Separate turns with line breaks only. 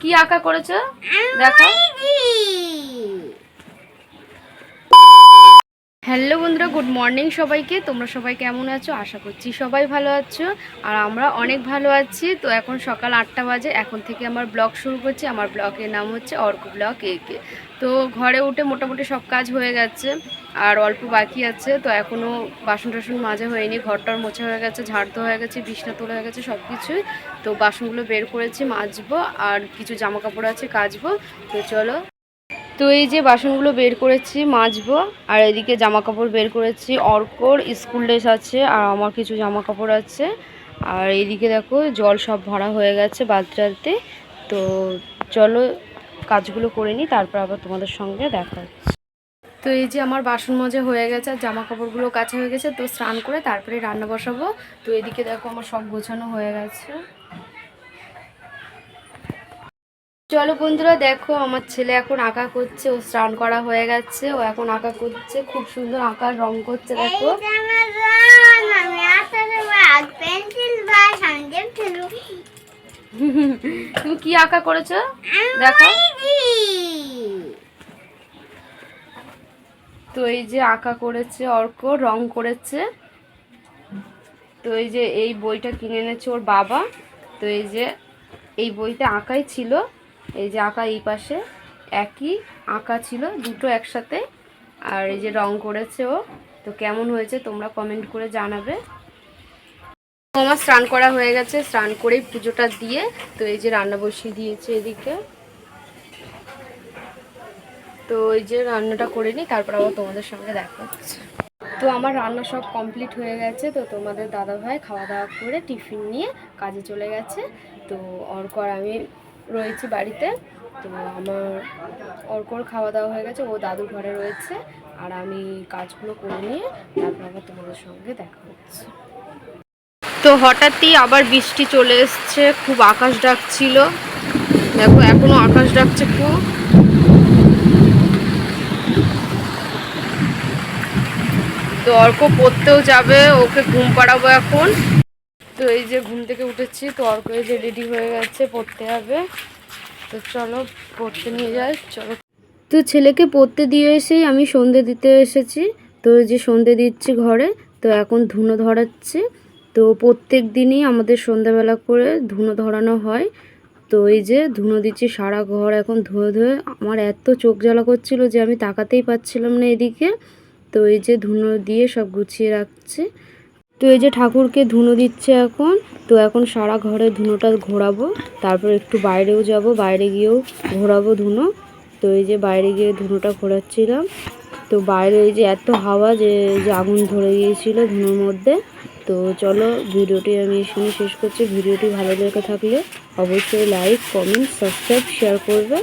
কি আঁকা করেছে? দেখো হ্যালো বন্ধুরা, গুড মর্নিং সবাইকে। তোমরা সবাই কেমন আছো? আশা করছি সবাই ভালো আছো। আর আমরা অনেক ভালো আছি। তো এখন সকাল আটটা বাজে। এখন থেকে আমার ব্লগ শুরু করছি। আমার ব্লগের নাম হচ্ছে অর্ক ব্লগ একে তো ঘরে উঠে মোটামুটি সব কাজ হয়ে গেছে। আর অল্প বাকি আছে। তো এখনও বাসন টাসন মাজা হয়নি। ঘরটার মোছা হয়ে গেছে ঝাড় দেওয়া হয়ে গেছে, বিছনা তোলা হয়ে গেছে সব কিছুই তো বাসনগুলো বের করেছি, মাজবো। আর কিছু জামা কাপড় আছে, কাচবো। তো চলো তো এই যে বাসনগুলো বের করেছি মাজবো, আর এদিকে জামা কাপড় বের করেছি। অর্কর স্কুল ড্রেস আছে, আর আমার কিছু জামা কাপড় আছে। আর এইদিকে দেখো জল সব ভরা হয়ে গেছে বালতিটাতে। তো চলো কাজগুলো করে নিই, তারপর আবার তোমাদের সঙ্গে দেখা তো এই যে আমার বাসন মাজা হয়ে গেছে, আর জামা কাপড়গুলো কাছে হয়ে গেছে, তো স্নান করে তারপরে রান্না বসাবো। তো এদিকে দেখো আমার সব গোছানো হয়ে গেছে। চলো বন্ধুরা, দেখো আমার ছেলে এখন আঁকা করছে, ও স্নান করা হয়ে গেছে, ও এখন আঁকা করছে, খুব সুন্দর আঁকার রং করছে, দেখো। তুমি কি আঁকা করেছ? দেখো। তো এই যে আঁকা করেছে অর্ক, রং করেছে। তো এই যে এই বইটা কিনে এনেছে ওর বাবা। তো এই যে এই বইতে আঁকাই ছিল। এই যে আঁকা এই পাশে একই আঁকা ছিল, দুটো একসাথে। আর এই যে রং করেছে ও। তো কেমন হয়েছে তোমরা কমেন্ট করে জানাবে। আমার স্নান করা হয়ে গেছে। স্নান করেই পুজোটা দিয়ে তো এই যে রান্না বসিয়ে দিয়েছে এদিকে। তো এই যে রান্নাটা করে নিই, তারপর আবার তোমাদের সঙ্গে দেখা হচ্ছে। তো আমার রান্না সব কমপ্লিট হয়ে গেছে। তো তোমাদের দাদা ভাই খাওয়া দাওয়া করে টিফিন নিয়ে কাজে চলে গেছে। তো অর্কর আমি রয়েছি বাড়িতে। তো আমার অর্কর খাওয়া দাওয়া হয়ে গেছে, ও দাদু ঘরে রয়েছে, আর আমি কাজগুলো করে নিয়ে তারপর আবার তোমাদের সঙ্গে দেখা হচ্ছে। তো হঠাৎই আবার বৃষ্টি চলে এসছে, খুব আকাশ ডাকছিল। দেখো, এখনও আকাশ ডাকছে খুব। তো অর্ক পড়তেও যাবে, ওকে ঘুম পাড়াবো এখন। তো এই যে ঘুম থেকে উঠেছি, তো অর্ক এই যে রেডি হয়ে গেছে, পড়তে হবে। তো চলো, পড়তে নিয়ে যাই, চলো। তো ছেলেকে পড়তে দিয়ে এসেই আমি সন্ধে দিতে এসেছি। তো যে সন্ধে দিচ্ছি ঘরে, তো এখন ধুনো ধরাচ্ছি। তো প্রত্যেক দিনই আমাদের সন্ধ্যাবেলা করে ধুনো ধরানো হয়। তো এই যে ধুনো দিচ্ছি, সারা ঘর এখন ধুয়ে ধুয়ে। আমার এত চোখ জ্বালা করছিল যে আমি তাকাতেই পাচ্ছিলাম না এদিকে। তো এই যে ধুনো দিয়ে সব গুছিয়ে রাখছে। তো এই যে ঠাকুরকে ধুনো দিচ্ছে এখন, তো এখন সারা ঘরে ধুনোটা ঘোরাবো। তারপর একটু বাইরেও যাব, বাইরে গিয়েও ঘোরাবো ধুনো। তো এই যে বাইরে গিয়ে ধুনোটা ঘোরাচ্ছিলাম। তো বাইরে এই যে এত হাওয়া যে যে আগুন ধরে গিয়েছিল ধুনোর মধ্যে। তো চলো ভিডিওটি আমি এখানে শেষ করছি। ভিডিওটি ভালো লেগে থাকলে অবশ্যই লাইক, কমেন্ট, সাবস্ক্রাইব শেয়ার করবে।